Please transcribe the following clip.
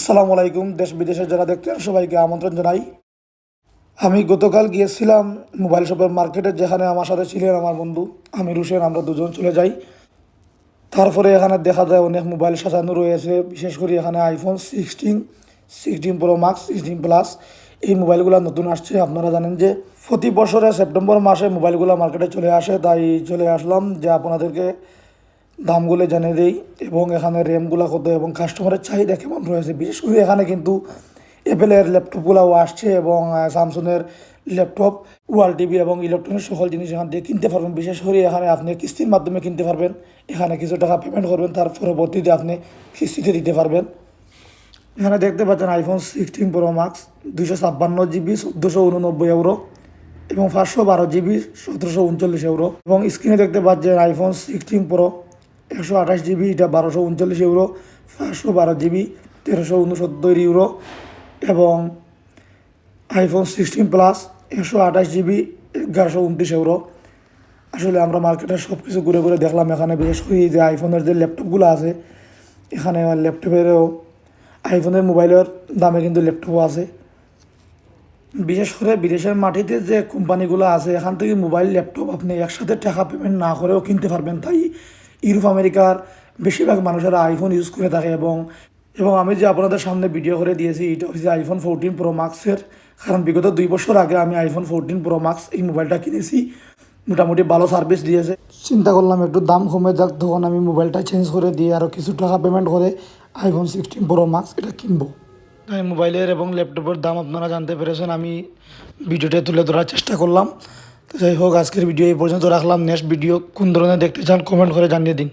আসসালামু আলাইকুম, দেশ বিদেশের যারা দেখছেন, সবাইকে আমন্ত্রণ জানাই। আমি গতকাল গিয়েছিলাম মোবাইল শপের মার্কেটে, যেখানে আমার সাথে ছিলেন আমার বন্ধু আমি রুশেন আমরা দুজন চলে যাই। তারপরে এখানে দেখা যায় অনেক মোবাইল সাজানো রয়েছে, বিশেষ করে এখানে iPhone sixteen sixteen pro max sixteen plus এই মোবাইলগুলো নতুন আসছে। আপনারা জানেন যে প্রতি বছরে সেপ্টেম্বর মাসে মোবাইলগুলো মার্কেটে চলে আসে। তাই চলে আসলাম যে আপনাদেরকে দামগুলো জানিয়ে দেই এবং এখানে র্যামগুলো কত এবং কাস্টমারের চাহিদা কেমন রয়েছে। বিশেষ করে এখানে কিন্তু অ্যাপেলের ল্যাপটপগুলোও আসছে এবং স্যামসুংয়ের ল্যাপটপ ওয়াল টিভি এবং ইলেকট্রনিক সকল জিনিস এখান থেকে কিনতে পারবেন। বিশেষ করে এখানে আপনি কিস্তির মাধ্যমে কিনতে পারবেন। এখানে কিছু টাকা পেমেন্ট করবেন, তার পরবর্তীতে আপনি কিস্তিতে দিতে পারবেন। এখানে দেখতে পাচ্ছেন আইফোন সিক্সটিন প্রো মাক্স দুশো ছাপ্পান্ন জিবি চোদ্দোশো উননব্বই ইউরো এবং পাঁচশো বারো জিবি সতেরোশো উনচল্লিশ ইউরো এবং স্ক্রিনে দেখতে পাচ্ছেন আইফোন সিক্সটিন প্রো একশো আঠাশ জিবি, এটা বারোশো উনচল্লিশ ইউরো, পাঁচশো বারো জিবি, তেরোশো উনসত্তর ইউরো এবং আইফোন সিক্সটিন প্লাস একশো আঠাশ জিবি, এগারোশো উনত্রিশ ইউরো। আসলে আমরা মার্কেটে সব কিছু ঘুরে ঘুরে দেখলাম, এখানে বিশেষ করে যে আইফোনের যে ল্যাপটপগুলো আছে, এখানে ল্যাপটপেরও, আইফোনের মোবাইলের দামে কিন্তু ল্যাপটপও আছে। বিশেষ করে বিদেশের মাটিতে যে কোম্পানিগুলো আছে, এখান থেকে মোবাইল, ল্যাপটপ আপনি একসাথে টাকা পেমেন্ট না করেও কিনতে পারবেন, তাই ইউরোপ, আমেরিকার বেশিরভাগ মানুষেরা আইফোন ইউজ করে থাকে এবং এবং আমি যে আপনাদের সামনে ভিডিও করে দিয়েছি, এটা হচ্ছে আইফোন ফোরটিন প্রো ম্যাক্সের কারণ বিগত দুই বছর আগে আমি আইফোন ফোরটিন প্রো ম্যাক্স এই মোবাইলটা কিনেছি, মোটামুটি ভালো সার্ভিস দিয়েছে। চিন্তা করলাম একটু দাম কমে যাক, তখন আমি মোবাইলটা চেঞ্জ করে দিয়ে আরও কিছু টাকা পেমেন্ট করে আইফোন সিক্সটিন প্রো ম্যাক্স এটা কিনবো। তাই মোবাইলের এবং ল্যাপটপের দাম আপনারা জানতে পেরেছেন, আমি ভিডিওটা তুলে ধরার চেষ্টা করলাম। তো যাই হোক, আজকের ভিডিও এই পর্যন্ত রাখলাম। নেক্সট ভিডিও কোন ধরনের দেখতে চান কমেন্ট করে জানিয়ে দিন।